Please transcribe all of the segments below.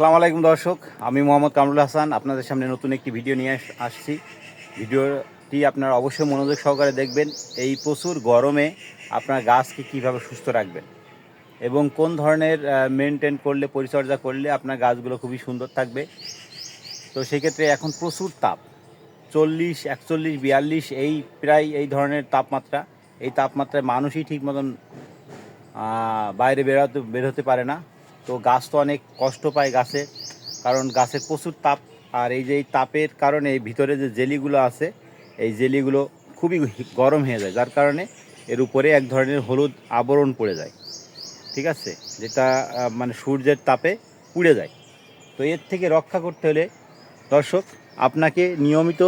আসসালামু আলাইকুম দর্শক, আমি মোহাম্মদ কামরুল হাসান। আপনাদের সামনে নতুন একটি ভিডিও নিয়ে আসছি। ভিডিওটি আপনারা অবশ্যই মনোযোগ সহকারে দেখবেন। এই প্রচুর গরমে আপনার গাছকে কীভাবে সুস্থ রাখবেন এবং কোন ধরনের মেনটেন করলে, পরিচর্যা করলে আপনার গাছগুলো খুবই সুন্দর থাকবে। তো সেক্ষেত্রে এখন প্রচুর তাপ, চল্লিশ, একচল্লিশ, বিয়াল্লিশ, এই প্রায় এই ধরনের তাপমাত্রা। এই তাপমাত্রায় মানুষই ঠিক মতন বাইরে বেরোতে বেরোতে পারে না। তো গাছ তো অনেক কষ্ট পায় গাছে, কারণ গাছের প্রচুর তাপ। আর এই যে এই তাপের কারণে এই ভিতরে যে জেলিগুলো আছে, এই জেলিগুলো খুবই গরম হয়ে যায়, যার কারণে এর উপরে এক ধরনের হলুদ আবরণ পড়ে যায়। ঠিক আছে? যেটা মানে সূর্যের তাপে পুড়ে যায়। তো এর থেকে রক্ষা করতে হলে, দর্শক, আপনাকে নিয়মিত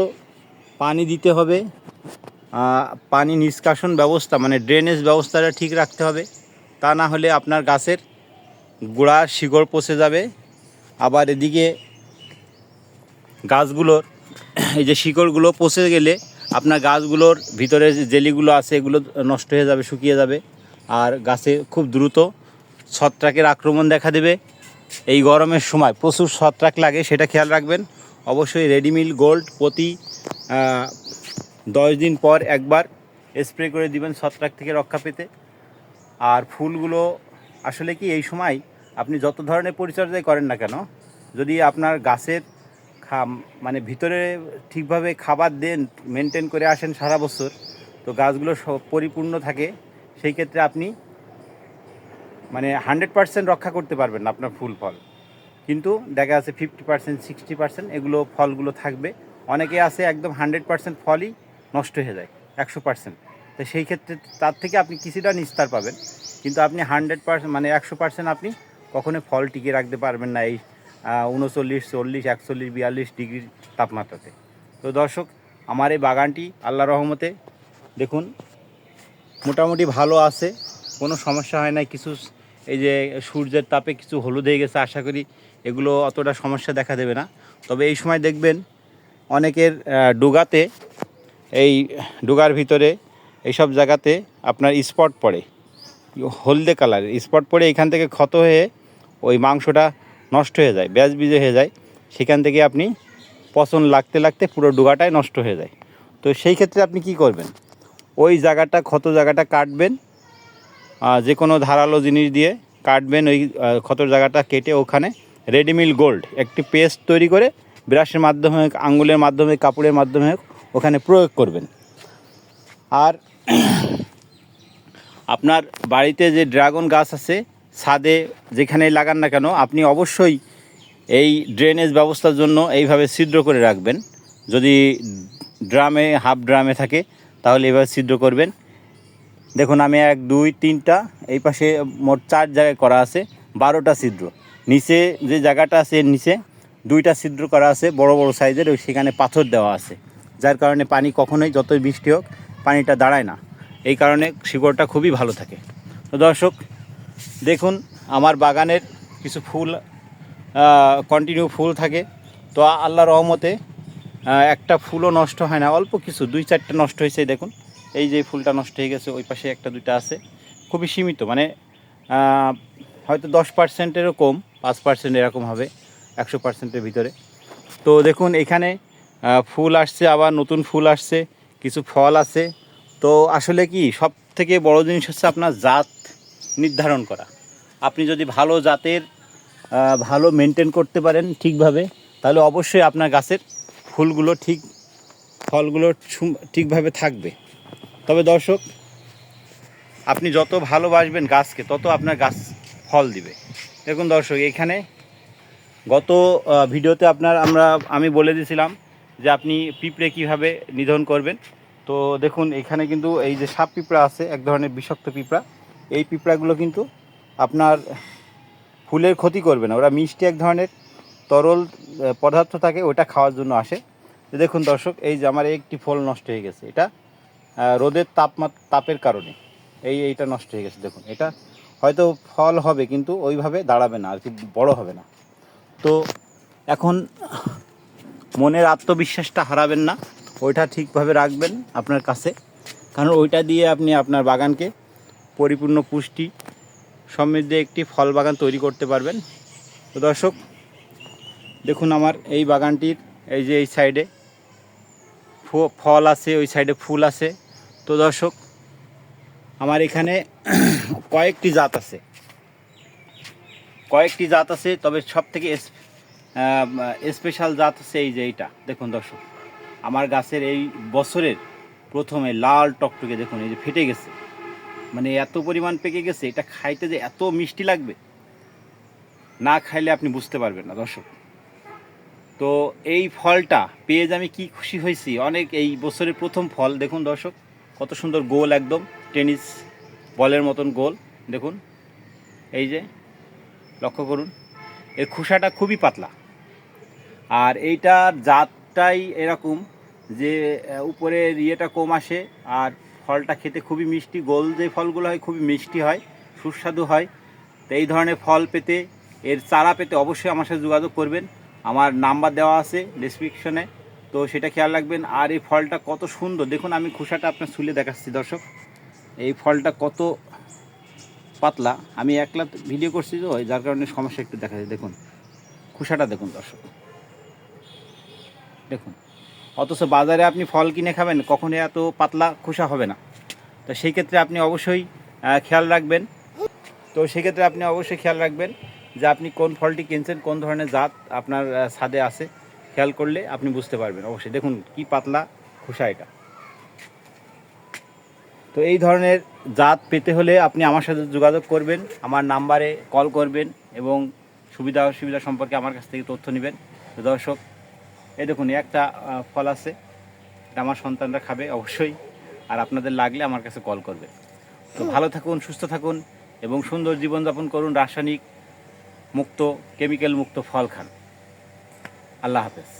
পানি দিতে হবে পানি নিষ্কাশন ব্যবস্থা মানে ড্রেনেজ ব্যবস্থাটা ঠিক রাখতে হবে। তা না হলে আপনার গাছের গোড়া শিকড় পচে যাবে। আবার এদিকে গাছগুলোর এই যে শিকড়গুলো পচে গেলে আপনার গাছগুলোর ভিতরে জেলিগুলো আছে, এগুলো নষ্ট হয়ে যাবে, শুকিয়ে যাবে। আর গাছে খুব দ্রুত ছত্রাকের আক্রমণ দেখা দেবে। এই গরমের সময় প্রচুর ছত্রাক লাগে, সেটা খেয়াল রাখবেন। অবশ্যই রেডিমিল গোল্ড প্রতি দশ দিন পর একবার স্প্রে করে দিবেন ছত্রাক থেকে রক্ষা পেতে। আর ফুলগুলো আসলে কি এই সময় আপনি যত ধরনের পরিচর্যাই করেন না কেন, যদি আপনার গাছের খা মানে ভিতরে ঠিকভাবে খাবার দেন মেনটেন করে আসেন সারা বছর, তো গাছগুলো পরিপূর্ণ থাকে, সেই ক্ষেত্রে আপনি মানে হান্ড্রেড পার্সেন্ট রক্ষা করতে পারবেন আপনার ফুল ফল। কিন্তু দেখা যাচ্ছে ফিফটি পার্সেন্ট সিক্সটি পার্সেন্ট এগুলো ফলগুলো থাকবে। অনেকে আছে একদম হান্ড্রেড পার্সেন্ট ফলই নষ্ট হয়ে যায়, একশো পার্সেন্ট তো সেই ক্ষেত্রে তার থেকে আপনি কিছুটা নিস্তার পাবেন। কিন্তু আপনি হান্ড্রেড পার্সেন্ট মানে একশো পার্সেন্ট আপনি কখনোই ফল টিকিয়ে রাখতে পারবেন না এই উনচল্লিশ, চল্লিশ, একচল্লিশ, বিয়াল্লিশ ডিগ্রি তাপমাত্রাতে। তো দর্শক, আমার এই বাগানটি আল্লাহ রহমতে, দেখুন, মোটামুটি ভালো আছে, কোনো সমস্যা হয় না কিছু এই যে সূর্যের তাপে কিছু হলুদ হয়ে গেছে, আশা করি এগুলো অতটা সমস্যা দেখা দেবে না। তবে এই সময় দেখবেন, অনেকের ডুগাতে, এই ডুগার ভিতরে, এইসব জায়গাতে আপনার স্পট পড়ে, হলদে কালার স্পট পড়ে এখান থেকে ক্ষত হয়ে ওই মাংসটা নষ্ট হয়ে যায় ব্যাজ বিজে হয়ে যায়। সেখান থেকে আপনি পচন লাগতে লাগতে পুরো ডুগাটাই নষ্ট হয়ে যায়। তো সেই ক্ষেত্রে আপনি কি করবেন? ওই জায়গাটা ক্ষত জায়গাটা কাটবেন যে কোনো ধারালো জিনিস দিয়ে কাটবেন ওই ক্ষতর জায়গাটা কেটে ওখানে রেডিমিল গোল্ড একটি পেস্ট তৈরি করে ব্রাশের মাধ্যমে হোক, আঙ্গুলের মাধ্যমে কাপড়ের মাধ্যমে হোক, ওখানে প্রয়োগ করবেন। আর আপনার বাড়িতে যে ড্রাগন গাছ আছে ছাদে যেখানে লাগান না কেন, আপনি অবশ্যই এই ড্রেনেজ ব্যবস্থার জন্য এইভাবে ছিদ্র করে রাখবেন। যদি ড্রামে হাফ ড্রামে থাকে, তাহলে এভাবে ছিদ্র করবেন। দেখুন, আমি এক, দুই, তিনটা, এই পাশে মোট চার জায়গায় করা আছে, বারোটা ছিদ্র। নিচে যে জায়গাটা আছে নিচে দুইটা ছিদ্র করা আছে, বড় বড় সাইজের, ওই সেখানে পাথর দেওয়া আছে। যার কারণে পানি কখনোই, যতই বৃষ্টি হোক, পানিটা দাঁড়ায় না। এই কারণে শিকড়টা খুবই ভালো থাকে। তো দর্শক দেখুন, আমার বাগানের কিছু ফুল কন্টিনিউ ফুল থাকে। তো আল্লাহ রহমতে একটা ফুলও নষ্ট হয় না, অল্প কিছু, দুই চারটে নষ্ট হয়েছে দেখুন। এই যে ফুলটা নষ্ট হয়ে গেছে, ওই পাশে একটা, দুইটা আছে। খুবই সীমিত মানে হয়তো দশ পার্সেন্টেরও কম, পাঁচ পার্সেন্ট এরকম হবে, একশো পার্সেন্টের ভিতরে। তো দেখুন, এখানে ফুল আসছে, আবার নতুন ফুল আসছে, কিছু ফল আছে। তো আসলে কি সব থেকে বড় জিনিস হচ্ছে আপনার জাত। নির্ধারণ করা। আপনি যদি ভালো জাতের ভালো মেনটেন করতে পারেন ঠিকভাবে, তাহলে অবশ্যই আপনার গাছের ফুলগুলো ঠিক, ফলগুলো ঠিকভাবে থাকবে। তবে দর্শক, আপনি যত ভালোবাসবেন গাছকে, তত আপনার গাছ ফল দিবে। দেখুন দর্শক, এখানে গত ভিডিওতে আপনার আমরা, আমি বলে দিয়েছিলাম যে আপনি পিঁপড়ে কীভাবে নিধন করবেন। তো দেখুন, এখানে কিন্তু এই যে সাপ পিঁপড়া আছে, এক ধরনের বিষাক্ত পিঁপড়া। এই পিঁপড়াগুলো কিন্তু আপনার ফুলের ক্ষতি করবে না। ওরা মিষ্টি এক ধরনের, তরল পদার্থ থাকে, ওটা খাওয়ার জন্য আসে। দেখুন দর্শক, এই যে আমার একটি ফল নষ্ট হয়ে গেছে। এটা রোদের তাপমাত্রা তাপের কারণে। এই, এইটা নষ্ট হয়ে গেছে, দেখুন। এটা হয়তো ফল হবে, কিন্তু ওইভাবে দাঁড়াবে না, আর কি বড় হবে না। তো এখন মনের আত্মবিশ্বাসটা হারাবেন না। ওইটা ঠিকভাবে রাখবেন আপনার কাছে। কারণ ওইটা দিয়ে আপনি আপনার বাগানকে পরিপূর্ণ পুষ্টি, সমৃদ্ধ একটি ফল বাগান তৈরি করতে পারবেন। তো দর্শক, দেখুন আমার এই বাগানটির, এই যে এই সাইডে ফল আছে, ওই সাইডে ফুল আছে। তো দর্শক, আমার এখানে কয়েকটি জাত আছে। কয়েকটি জাত আছে, তবে সব থেকে স্পেশাল জাত আছে এই যে এইটা। দেখুন দর্শক, আমার গাছের এই বছরের প্রথমে লাল টকটকে দেখুন, এই যে ফেটে গেছে। মানে এত পরিমাণ পেকে গেছে, এটা খাইতে যে এত মিষ্টি লাগবে, না খাইলে আপনি বুঝতে পারবেন না, দর্শক। তো এই ফলটা পেয়ে যে আমি কি খুশি হয়েছি, অনেক এই বছরের প্রথম ফল, দেখুন দর্শক, কত সুন্দর গোল একদম, টেনিস বলের মতন গোল, দেখুন। এই যে, লক্ষ্য করুন, এর খোসাটা খুবই পাতলা। আর এইটার জাতটাই এরকম যে উপরের ইয়েটা কম আসে, আর ফলটা খেতে খুবই মিষ্টি, গোল যে ফলগুলো হয় খুবই মিষ্টি হয়, সুস্বাদু হয়। তো এই ধরনের ফল পেতে, এর চারা পেতে অবশ্যই আমার সাথে যোগাযোগ করবেন। আমার নাম্বার দেওয়া আছে ডিসক্রিপশনে তো সেটা খেয়াল রাখবেন। আর এই ফলটা কত সুন্দর। দেখুন, আমি খোসাটা আপনার শুলে দেখাচ্ছি, দর্শক। এই ফলটা কত পাতলা। আমি একলা ভিডিও করছি তো, যার কারণে সমস্যা একটু দেখা যায়। দেখুন, খোসাটা দেখুন, দর্শক। দেখুন। অথচ বাজারে আপনি ফল কিনে খাবেন, কখনো এত পাতলা খোসা হবে না। তো সেই ক্ষেত্রে আপনি অবশ্যই খেয়াল রাখবেন। তো সেক্ষেত্রে আপনি অবশ্যই খেয়াল রাখবেন যে আপনি কোন ফলটি কিনছেন, কোন ধরনের জাত আপনার ছাদে আছে। খেয়াল করলে আপনি বুঝতে পারবেন অবশ্যই। দেখুন কি পাতলা খোসা এটা। তো এই ধরনের জাত পেতে হলে আপনি আমার সাথে যোগাযোগ করবেন, আমার নাম্বারে কল করবেন এবং সুবিধা অসুবিধা সম্পর্কে আমার কাছ থেকে তথ্য নেবেন। দর্শক এই দেখুন, একটা ফল আছে। এটা আমার সন্তানরা খাবে, অবশ্যই। আর আপনাদের লাগলে আমার কাছে কল করবে। তো ভালো থাকুন, সুস্থ থাকুন এবং সুন্দর জীবনযাপন করুন, রাসায়নিক মুক্ত কেমিক্যাল মুক্ত ফল খান। আল্লাহ হাফেজ।